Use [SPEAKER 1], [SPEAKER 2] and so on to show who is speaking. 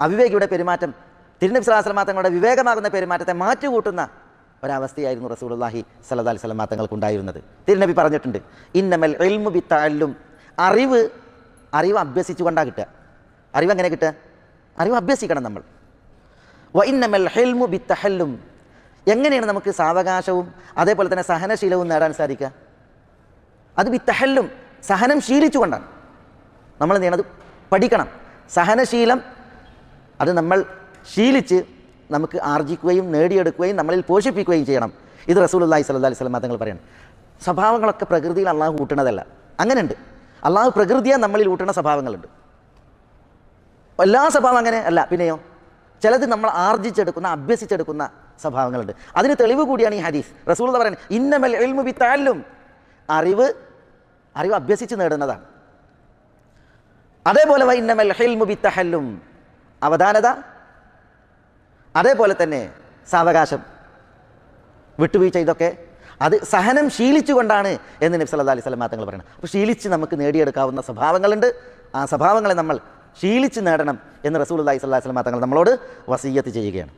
[SPEAKER 1] അവിവേകിയുടെ പെരുമാറ്റം തിരുനബി സ്വലാസ്ലമാ തങ്ങളുടെ വിവേകമാകുന്ന പെരുമാറ്റത്തെ മാറ്റുകൂട്ടുന്ന ഒരവസ്ഥയായിരുന്നു റസൂലുള്ളാഹി സല്ലാ അലൈഹി ഉണ്ടായിരുന്നത് തിരുനബി പറഞ്ഞിട്ടുണ്ട് ഇന്നമൽ ഇൽമു ബിത്താലും അറിവ് അറിവ് അഭ്യസിച്ചു കൊണ്ടാണ് കിട്ടുക. അറിവ് എങ്ങനെ കിട്ടുക? അറിവ് അഭ്യസിക്കണം നമ്മൾ. വ ഇന്നമൽ ഹിൽമു ബിത്തഹല്ലും എങ്ങനെയാണ് നമുക്ക് സാവകാശവും അതേപോലെ തന്നെ സഹനശീലവും നേടാൻ സാധിക്കുക? അത് ബിത്തഹല്ലും സഹനം ശീലിച്ചുകൊണ്ടാണ്. നമ്മൾ അത് പഠിക്കണം. സഹനശീലം അത് നമ്മൾ ശീലിച്ച് നമുക്ക് ആർജിക്കുകയും നേടിയെടുക്കുകയും നമ്മളിൽ പോഷിപ്പിക്കുകയും ചെയ്യണം. ഇത് റസൂലുള്ളാഹി സ്വല്ലല്ലാഹി അലൈഹി വസല്ലം തങ്ങൾ പറയണം. സ്വഭാവങ്ങളൊക്കെ പ്രകൃതിയിൽ അള്ളാഹു കൂട്ടണതല്ല അങ്ങനെയുണ്ട്. അള്ളാഹു പ്രകൃതിയെ നമ്മളിൽ ഊട്ടണ സ്വഭാവങ്ങളുണ്ട്. എല്ലാ സ്വഭാവം അങ്ങനെ അല്ല. പിന്നെയോ? ചിലത് നമ്മൾ ആർജിച്ചെടുക്കുന്ന അഭ്യസിച്ചെടുക്കുന്ന സ്വഭാവങ്ങളുണ്ട്. അതിന് തെളിവ് കൂടിയാണ് ഈ ഹദീസ്. റസൂൾ പറയുന്നത് ഇന്നമൽ എൽമു ബിത്താലും അറിവ് അറിവ് അഭ്യസിച്ച് നേടുന്നതാണ്. അതേപോലെ ഇന്നമൽ ഹിൽമു ബിത്തഹല്ലും അവധാനത അതേപോലെ തന്നെ സാവകാശം വിട്ടുവീഴ്ച ഇതൊക്കെ അത് സഹനം ശീലിച്ചുകൊണ്ടാണ് എന്ന് നബ്സ് അല്ലാ അലൈഹി വസല്ലം തങ്ങൾ പറയുന്നത്. അപ്പോൾ ശീലിച്ച് നമുക്ക് നേടിയെടുക്കാവുന്ന സ്വഭാവങ്ങളുണ്ട്. ആ സ്വഭാവങ്ങളെ നമ്മൾ ശീലിച്ച് നേടണം എന്ന് റസൂൽ അല്ലാഹി സ്വല്ലാ വസല്ലം തങ്ങൾ നമ്മളോട് വസീയത്ത് ചെയ്യുകയാണ്.